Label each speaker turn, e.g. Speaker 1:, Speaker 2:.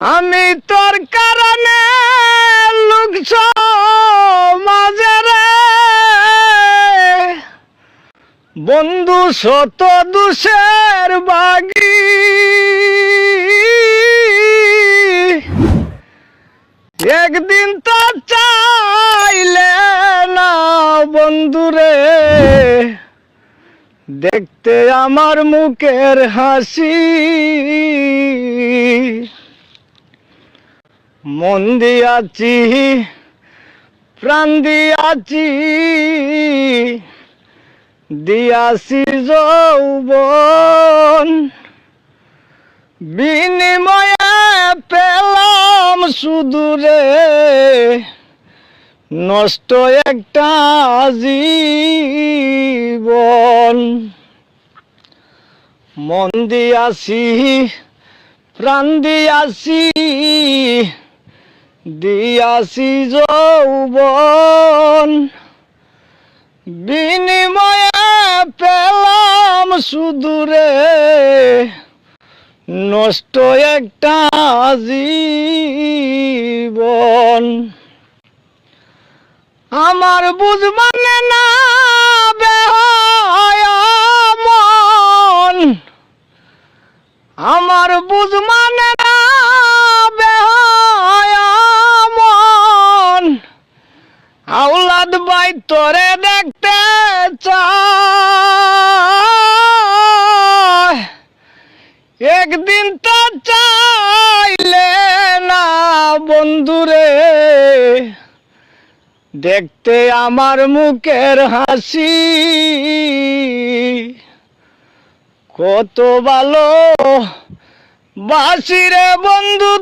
Speaker 1: আমি তোর কারণে লুকছ মাঝে রে। বন্ধু শত দুষের বাগি। একদিন তো চাইলে না বন্ধুরে দেখতে আমার মুখের হাসি। মন দিয়াছি, প্রাণ দিয়াছি দিয়াছি যৌবন। বিনিময়ে পেলাম শুধু রে নষ্ট একটা জীবন। মন দিয়াছি, প্রাণ দিয়াছি দিয়াছি যৌবন। বিনিময়ে পেলাম সুদূরে। নষ্ট একটা জীবন। আমার বুঝ মানে না মন। আমার বুঝ মানে বাই তোরে দেখতে চায় একদিন তো চাইলে না বন্ধুরে। দেখতে আমার মুখের হাসি। কত ভালো বাসিরে বন্ধু